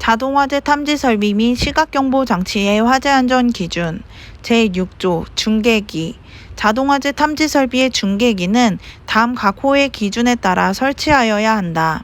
자동화재 탐지 설비 및 시각경보 장치의 화재 안전 기준 제6조 중계기 자동화재 탐지 설비의 중계기는 다음 각 호의 기준에 따라 설치하여야 한다.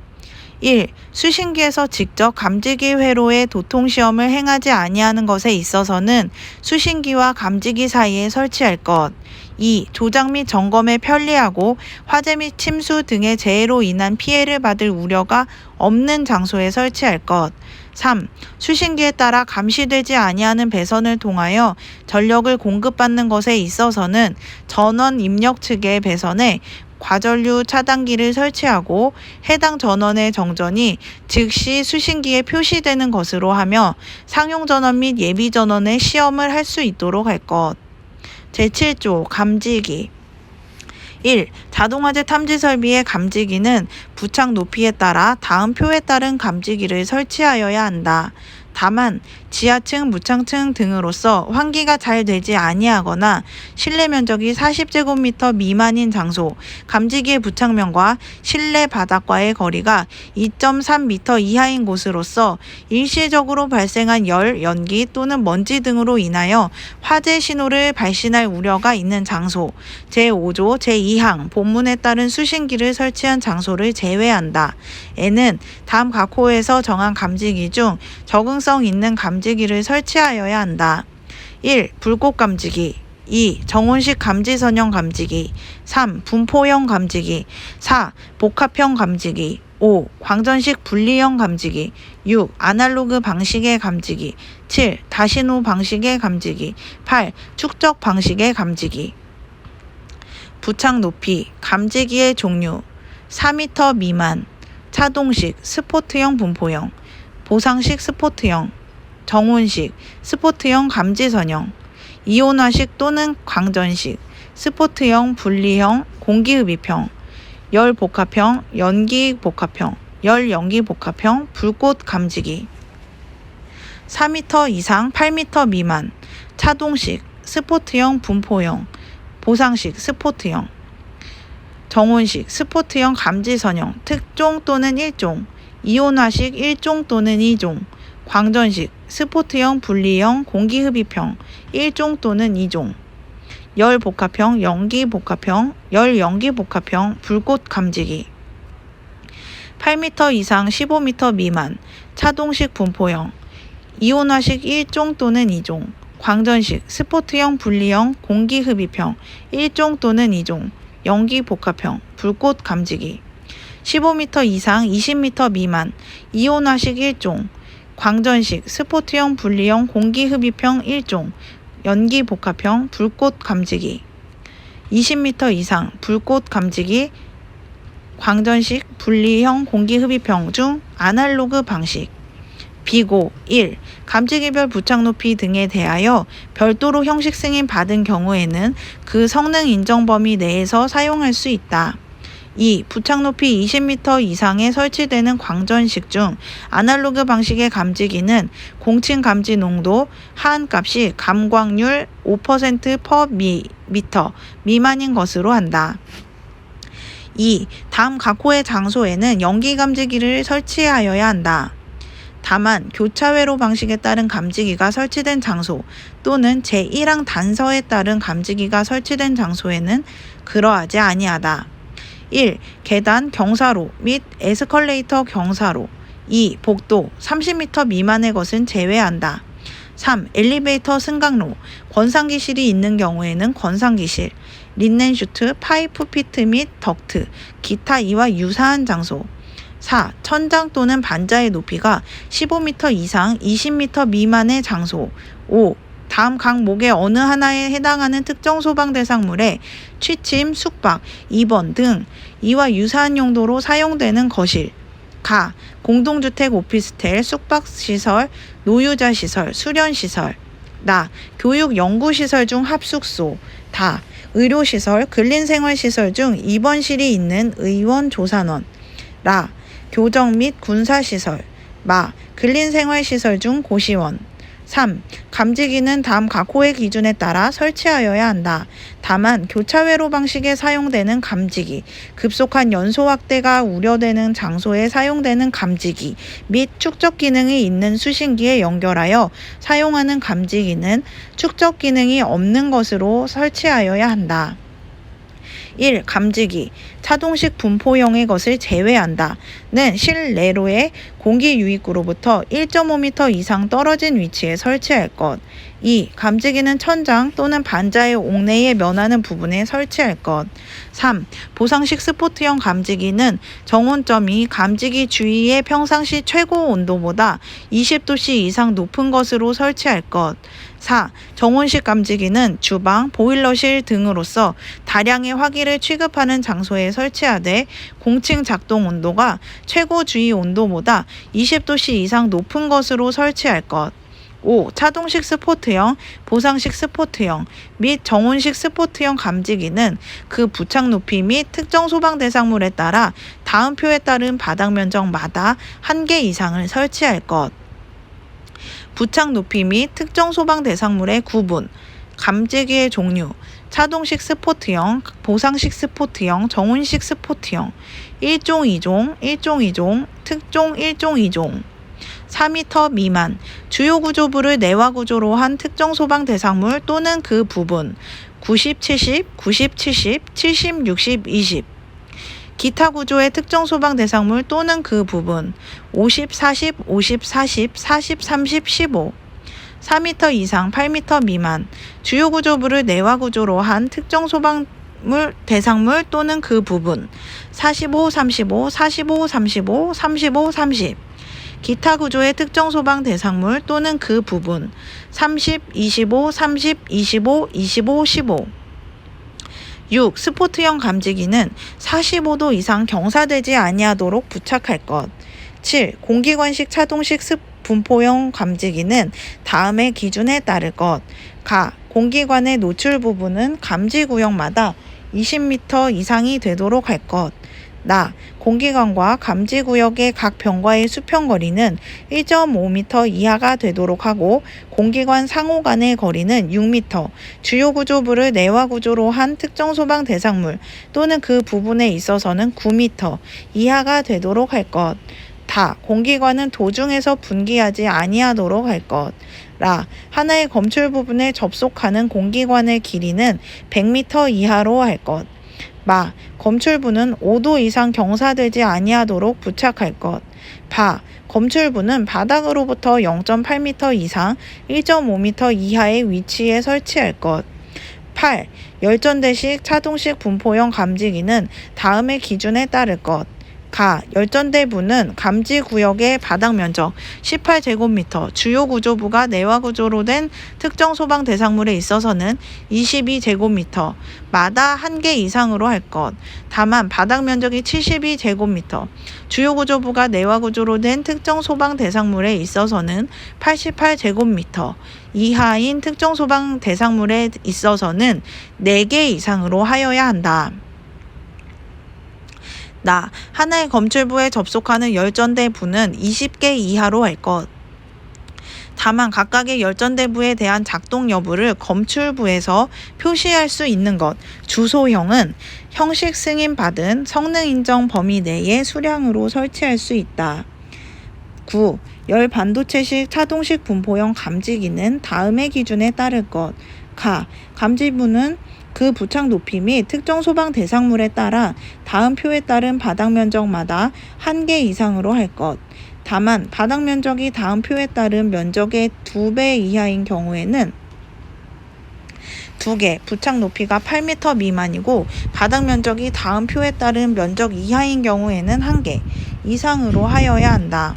1. 수신기에서 직접 감지기 회로의 도통 시험을 행하지 아니하는 것에 있어서는 수신기와 감지기 사이에 설치할 것. 2. 조작 및 점검에 편리하고 화재 및 침수 등의 재해로 인한 피해를 받을 우려가 없는 장소에 설치할 것. 3. 수신기에 따라 감시되지 아니하는 배선을 통하여 전력을 공급받는 것에 있어서는 전원 입력 측의 배선에 과전류 차단기를 설치하고 해당 전원의 정전이 즉시 수신기에 표시되는 것으로 하며 상용 전원 및 예비 전원의 시험을 할 수 있도록 할 것. 제7조 감지기 1. 자동화재 탐지 설비의 감지기는 부착 높이에 따라 다음 표에 따른 감지기를 설치하여야 한다. 다만 지하층, 무창층 등으로서 환기가 잘 되지 아니하거나 실내 면적이 40제곱미터 미만인 장소, 감지기의 부착면과 실내 바닥과의 거리가 2.3m 이하인 곳으로서 일시적으로 발생한 열, 연기 또는 먼지 등으로 인하여 화재 신호를 발신할 우려가 있는 장소, 제5조 제2항 본문에 따른 수신기를 설치한 장소를 제외한다. 에는 다음 각 호에서 정한 감지기 중 적응성 있는 감 지기를 설치하여야 한다. 1. 불꽃 감지기 2. 정원식 감지 선형 감지기 3. 분포형 감지기 4. 복합형 감지기 5. 광전식 분리형 감지기 6. 아날로그 방식의 감지기 7. 다신호 방식의 감지기 8. 축적 방식의 감지기 부착 높이 감지기의 종류 4m 미만 차동식 스포트형 분포형 보상식 스포트형 정온식 스포트형 감지선형 이온화식 또는 광전식 스포트형 분리형 공기흡입형 열복합형 연기복합형 열연기복합형 불꽃 감지기. 4m 이상 8m 미만 차동식 스포트형 분포형 보상식 스포트형 정온식 스포트형 감지선형 특종 또는 일종 이온화식 1종 또는 2종 광전식 스포트형 분리형 공기흡입형 1종 또는 2종. 열복합형 연기복합형 열연기복합형 불꽃 감지기. 8m 이상 15m 미만 차동식 분포형 이온화식 1종 또는 2종. 광전식 스포트형 분리형 공기흡입형 1종 또는 2종. 연기복합형 불꽃 감지기. 15m 이상 20m 미만 이온화식 1종 광전식 스포트형 분리형 공기흡입형 1종 연기복합형 불꽃 감지기 20m 이상 불꽃 감지기 광전식 분리형 공기흡입형 중 아날로그 방식 비고 1. 감지기별 부착 높이 등에 대하여 별도로 형식 승인 받은 경우에는 그 성능 인정 범위 내에서 사용할 수 있다. 2. 부착 높이 20m 이상에 설치되는 광전식 중 아날로그 방식의 감지기는 공칭 감지 농도 하한 값이 감광률 5%per 미터 미만인 것으로 한다. 2. 다음 각 호의 장소에는 연기 감지기를 설치하여야 한다. 다만 교차회로 방식에 따른 감지기가 설치된 장소 또는 제1항 단서에 따른 감지기가 설치된 장소에는 그러하지 아니하다. 1. 계단 경사로 및 에스컬레이터 경사로 2. 복도 30m 미만의 것은 제외한다. 3. 엘리베이터 승강로 권상기실이 있는 경우에는 권상기실 린넨슈트, 파이프 피트 및 덕트, 기타 이와 유사한 장소 4. 천장 또는 반자의 높이가 15m 이상 20m 미만의 장소 5. 다음 강목의 어느 하나에 해당하는 특정 소방 대상물에 취침, 숙박, 입원 등 이와 유사한 용도로 사용되는 거실, 가, 공동주택 오피스텔, 숙박시설, 노유자시설, 수련시설, 나, 교육 연구시설 중 합숙소, 다, 의료시설, 근린생활시설 중 입원실이 있는 의원 조산원, 라, 교정 및 군사시설, 마, 근린생활시설 중 고시원, 3. 감지기는 다음 각 호의 기준에 따라 설치하여야 한다. 다만 교차회로 방식에 사용되는 감지기, 급속한 연소 확대가 우려되는 장소에 사용되는 감지기 및 축적 기능이 있는 수신기에 연결하여 사용하는 감지기는 축적 기능이 없는 것으로 설치하여야 한다. 1. 감지기 차동식 분포형의 것을 제외한다. 는 실내로의 공기 유입구로부터 1.5m 이상 떨어진 위치에 설치할 것. 2. 감지기는 천장 또는 반자의 옥내에 면하는 부분에 설치할 것. 3. 보상식 스포트형 감지기는 정온점이 감지기 주위의 평상시 최고 온도보다 20도씨 이상 높은 것으로 설치할 것. 4. 정온식 감지기는 주방, 보일러실 등으로서 다량의 화기를 취급하는 장소에 설치하되 공층 작동 온도가 최고 주위 온도보다 20도씨 이상 높은 것으로 설치할 것. 5. 차동식 스포트형, 보상식 스포트형 및 정온식 스포트형 감지기는 그 부착 높이 및 특정 소방 대상물에 따라 다음 표에 따른 바닥 면적마다 한 개 이상을 설치할 것. 부착 높이 및 특정 소방 대상물의 구분, 감지기의 종류, 차동식 스포트형, 보상식 스포트형, 정온식 스포트형, 1종 2종, 1종 2종, 특종 1종 2종. 4m 미만, 주요 구조부를 내화 구조로 한 특정 소방 대상물 또는 그 부분, 90, 70, 90, 70, 70, 60, 20. 기타 구조의 특정 소방 대상물 또는 그 부분, 50, 40, 50, 40, 40, 30, 15. 4m 이상 8m 미만, 주요 구조부를 내화 구조로 한 특정 소방 물 대상물 또는 그 부분, 45, 35, 45, 35, 35, 30. 기타 구조의 특정 소방 대상물 또는 그 부분 30, 25, 30, 25, 25, 15 6. 스포트형 감지기는 45도 이상 경사되지 아니하도록 부착할 것 7. 공기관식 차동식 습 분포형 감지기는 다음의 기준에 따를 것 가. 공기관의 노출 부분은 감지 구역마다 20m 이상이 되도록 할 것. 나. 공기관과 감지 구역의 각 병과의 수평 거리는 1.5m 이하가 되도록 하고 공기관 상호 간의 거리는 6m. 주요 구조부를 내화 구조로 한 특정 소방 대상물 또는 그 부분에 있어서는 9m 이하가 되도록 할 것. 다. 공기관은 도중에서 분기하지 아니하도록 할 것. 라. 하나의 검출 부분에 접속하는 공기관의 길이는 100m 이하로 할 것. 마. 검출부는 5도 이상 경사되지 아니하도록 부착할 것. 바. 검출부는 바닥으로부터 0.8m 이상 1.5m 이하의 위치에 설치할 것. 8. 열전대식 차동식 분포형 감지기는 다음의 기준에 따를 것. 가. 열전대부는 감지 구역의 바닥 면적 18제곱미터, 주요 구조부가 내화 구조로 된 특정 소방 대상물에 있어서는 22제곱미터, 마다 한 개 이상으로 할 것. 다만 바닥 면적이 72제곱미터, 주요 구조부가 내화 구조로 된 특정 소방 대상물에 있어서는 88제곱미터 이하인 특정 소방 대상물에 있어서는 4개 이상으로 하여야 한다. 나. 하나의 검출부에 접속하는 열전대 부는 20개 이하로 할 것. 다만 각각의 열전대부에 대한 작동 여부를 검출부에서 표시할 수 있는 것. 주소형은 형식 승인 받은 성능 인정 범위 내의 수량으로 설치할 수 있다. 9. 열 반도체식 차동식 분포형 감지기는 다음의 기준에 따를 것. 가. 감지부는 그 부착 높이 및 특정 소방 대상물에 따라 다음 표에 따른 바닥 면적마다 한 개 이상으로 할 것. 다만 바닥 면적이 다음 표에 따른 면적의 두 배 이하인 경우에는 두 개, 부착 높이가 8m 미만이고 바닥 면적이 다음 표에 따른 면적 이하인 경우에는 한 개 이상으로 하여야 한다.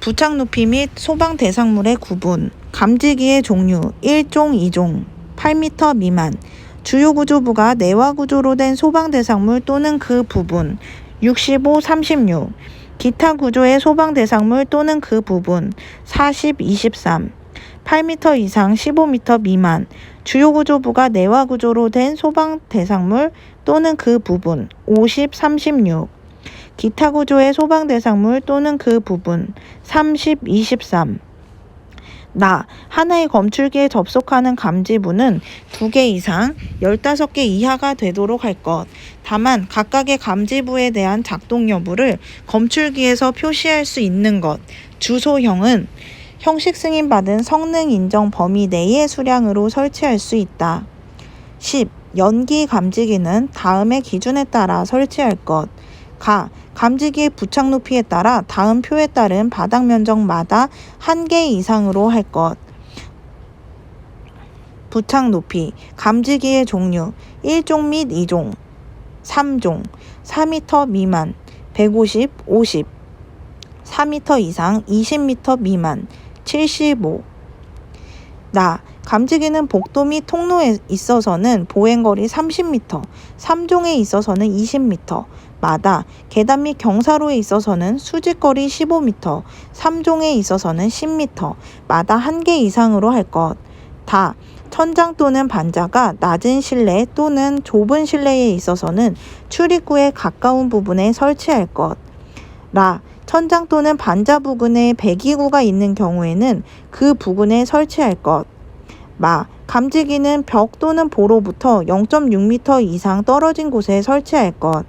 부착 높이 및 소방 대상물의 구분, 감지기의 종류 1종, 2종, 8m 미만, 주요 구조부가 내화 구조로 된 소방 대상물 또는 그 부분. 65, 36, 기타 구조의 소방 대상물 또는 그 부분. 40, 23, 8m 이상 15m 미만, 주요 구조부가 내화 구조로 된 소방 대상물 또는 그 부분. 50, 36, 기타 구조의 소방 대상물 또는 그 부분. 30, 23, 나 하나의 검출기에 접속하는 감지부는 두 개 이상 15개 이하가 되도록 할 것. 다만 각각의 감지부에 대한 작동 여부를 검출기에서 표시할 수 있는 것. 주소형은 형식 승인받은 성능 인정 범위 내의 수량으로 설치할 수 있다. 10. 연기 감지기는 다음의 기준에 따라 설치할 것. 가. 감지기의 부착 높이에 따라 다음 표에 따른 바닥 면적마다 한 개 이상으로 할 것. 부착 높이, 감지기의 종류, 1종 및 2종, 3종, 4m 미만, 150, 50, 4m 이상, 20m 미만, 75. 나, 감지기는 복도 및 통로에 있어서는 보행거리 30m, 3종에 있어서는 20m, 마다 계단 및 경사로에 있어서는 수직거리 15m, 3종에 있어서는 10m, 마다 한 개 이상으로 할 것. 다 천장 또는 반자가 낮은 실내 또는 좁은 실내에 있어서는 출입구에 가까운 부분에 설치할 것. 라 천장 또는 반자 부근에 배기구가 있는 경우에는 그 부근에 설치할 것. 마 감지기는 벽 또는 보로부터 0.6m 이상 떨어진 곳에 설치할 것.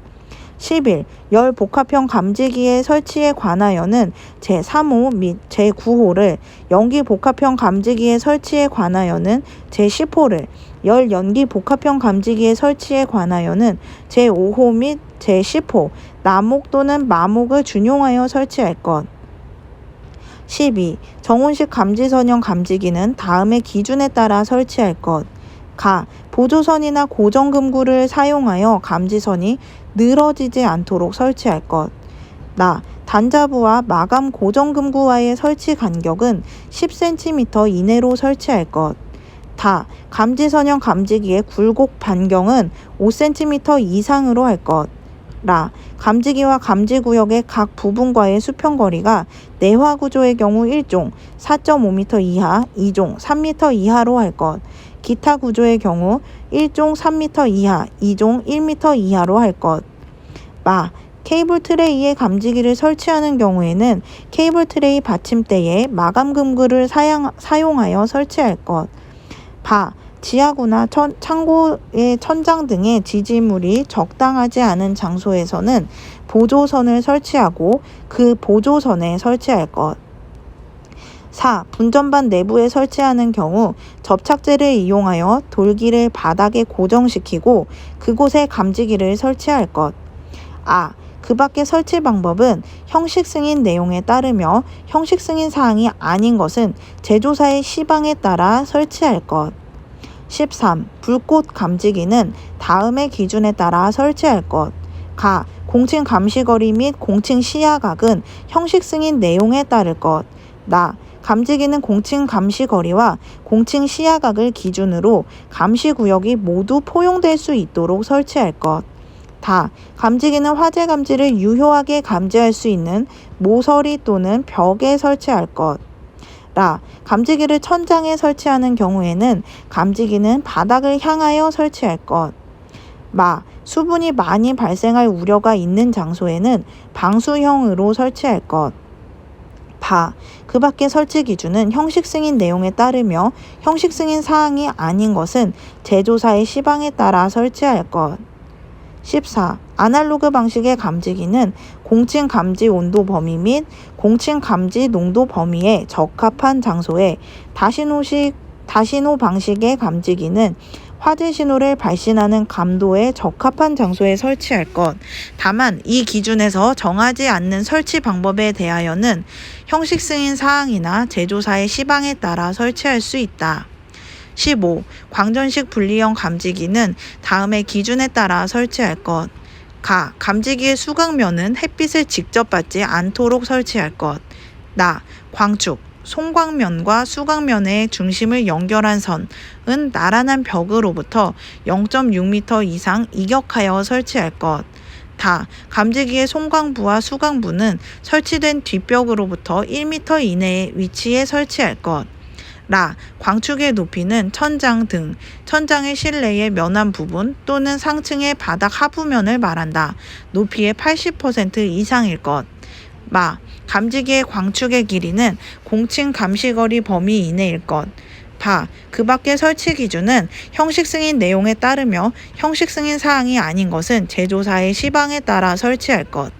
11. 열 복합형 감지기의 설치에 관하여는 제3호 및 제9호를 연기 복합형 감지기의 설치에 관하여는 제10호를 열 연기 복합형 감지기의 설치에 관하여는 제5호 및 제10호 남목 또는 마목을 준용하여 설치할 것. 12. 정온식 감지선형 감지기는 다음의 기준에 따라 설치할 것. 가. 보조선이나 고정금구를 사용하여 감지선이 늘어지지 않도록 설치할 것. 나. 단자부와 마감 고정금구와의 설치 간격은 10cm 이내로 설치할 것. 다. 감지선형 감지기의 굴곡 반경은 5cm 이상으로 할 것. 라. 감지기와 감지구역의 각 부분과의 수평거리가 내화 구조의 경우 1종 4.5m 이하, 2종 3m 이하로 할 것. 기타 구조의 경우 1종 3m 이하, 2종 1m 이하로 할 것. 마. 케이블 트레이에 감지기를 설치하는 경우에는 케이블 트레이 받침대에 마감 금구를 사용, 사용하여 설치할 것. 바. 지하구나 천, 창고의 천장 등의 지지물이 적당하지 않은 장소에서는 보조선을 설치하고 그 보조선에 설치할 것. 4. 분전반 내부에 설치하는 경우 접착제를 이용하여 돌기를 바닥에 고정시키고 그곳에 감지기를 설치할 것. 아. 그 밖의 설치 방법은 형식 승인 내용에 따르며 형식 승인 사항이 아닌 것은 제조사의 시방에 따라 설치할 것. 13. 불꽃 감지기는 다음의 기준에 따라 설치할 것. 가. 공층 감시거리 및 공층 시야각은 형식 승인 내용에 따를 것. 나. 감지기는 공층 감시거리와 공층 시야각을 기준으로 감시구역이 모두 포용될 수 있도록 설치할 것. 다. 감지기는 화재 감지를 유효하게 감지할 수 있는 모서리 또는 벽에 설치할 것. 라. 감지기를 천장에 설치하는 경우에는 감지기는 바닥을 향하여 설치할 것. 마. 수분이 많이 발생할 우려가 있는 장소에는 방수형으로 설치할 것. 바. 그 밖의 설치 기준은 형식 승인 내용에 따르며 형식 승인 사항이 아닌 것은 제조사의 시방에 따라 설치할 것. 14. 아날로그 방식의 감지기는 공층 감지 온도 범위 및 공층 감지 농도 범위에 적합한 장소에 다신호식 다신호 방식의 감지기는 화재 신호를 발신하는 감도에 적합한 장소에 설치할 것. 다만 이 기준에서 정하지 않는 설치 방법에 대하여는 형식 승인 사항이나 제조사의 시방에 따라 설치할 수 있다. 15. 광전식 분리형 감지기는 다음의 기준에 따라 설치할 것. 가. 감지기의 수강면은 햇빛을 직접 받지 않도록 설치할 것. 나. 광축. 송광면과 수광면의 중심을 연결한 선은 나란한 벽으로부터 0.6m 이상 이격하여 설치할 것. 다. 감지기의 송광부와 수광부는 설치된 뒷벽으로부터 1m 이내의 위치에 설치할 것. 라. 광축의 높이는 천장 등 천장의 실내의 면한 부분 또는 상층의 바닥 하부면을 말한다. 높이의 80% 이상일 것. 마. 감지기의 광축의 길이는 공칭 감시거리 범위 이내일 것. 바. 그 밖의 설치 기준은 형식 승인 내용에 따르며 형식 승인 사항이 아닌 것은 제조사의 시방에 따라 설치할 것.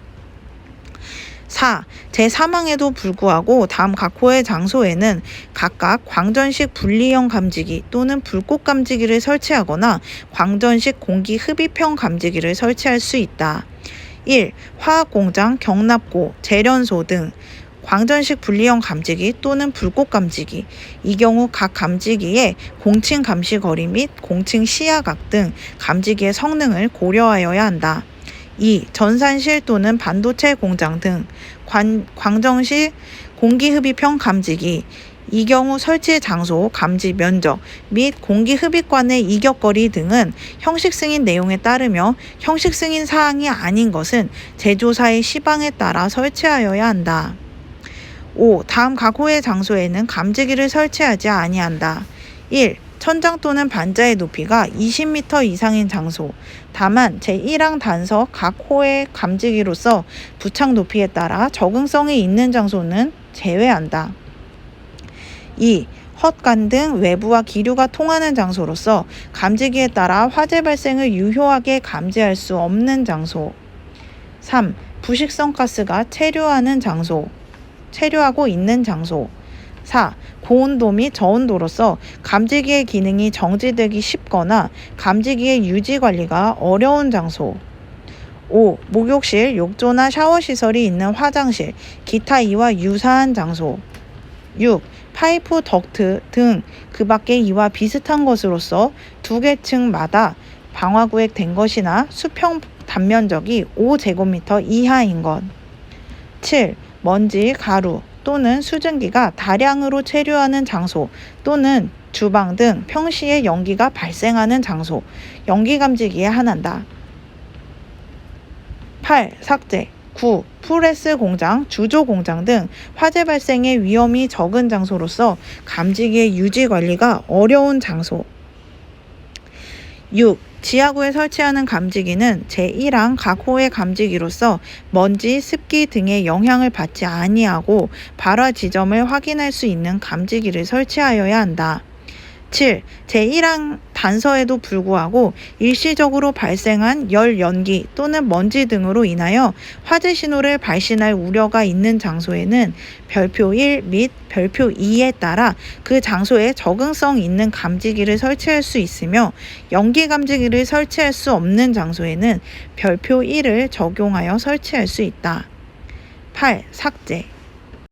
4. 제3항에도 불구하고 다음 각 호의 장소에는 각각 광전식 분리형 감지기 또는 불꽃 감지기를 설치하거나 광전식 공기 흡입형 감지기를 설치할 수 있다. 1. 화학공장, 경납고, 재련소 등 광전식 분리형 감지기 또는 불꽃 감지기. 이 경우 각 감지기의 공칭 감시 거리 및 공칭 시야각 등 감지기의 성능을 고려하여야 한다. 2. 전산실 또는 반도체 공장 등 관, 광정식 공기흡입형 감지기. 이 경우 설치 장소, 감지 면적 및 공기 흡입관의 이격거리 등은 형식 승인 내용에 따르며 형식 승인 사항이 아닌 것은 제조사의 시방에 따라 설치하여야 한다. 5. 다음 각 호의 장소에는 감지기를 설치하지 아니한다. 1. 천장 또는 반자의 높이가 20m 이상인 장소. 다만 제1항 단서 각 호의 감지기로서 부착 높이에 따라 적응성이 있는 장소는 제외한다. 2. 헛간 등 외부와 기류가 통하는 장소로서 감지기에 따라 화재 발생을 유효하게 감지할 수 없는 장소. 3. 부식성 가스가 체류하는 장소. 체류하고 있는 장소. 4. 고온도 및 저온도로서 감지기의 기능이 정지되기 쉽거나 감지기의 유지 관리가 어려운 장소. 5. 목욕실, 욕조나 샤워 시설이 있는 화장실, 기타 이와 유사한 장소. 6. 파이프 덕트 등 그 밖의 이와 비슷한 것으로서 두 개 층마다 방화구획 된 것이나 수평 단면적이 5제곱미터 이하인 것. 7. 먼지, 가루 또는 수증기가 다량으로 체류하는 장소 또는 주방 등 평시에 연기가 발생하는 장소, 연기 감지기에 한한다. 8. 삭제 9. 프레스 공장, 주조 공장 등 화재 발생의 위험이 적은 장소로서 감지기의 유지 관리가 어려운 장소. 6. 지하구에 설치하는 감지기는 제1항 각 호의 감지기로서 먼지, 습기 등의 영향을 받지 아니하고 발화 지점을 확인할 수 있는 감지기를 설치하여야 한다. 7. 제1항 단서에도 불구하고 일시적으로 발생한 열 연기 또는 먼지 등으로 인하여 화재 신호를 발신할 우려가 있는 장소에는 별표 1 및 별표 2에 따라 그 장소에 적응성 있는 감지기를 설치할 수 있으며 연기 감지기를 설치할 수 없는 장소에는 별표 1을 적용하여 설치할 수 있다. 8. 삭제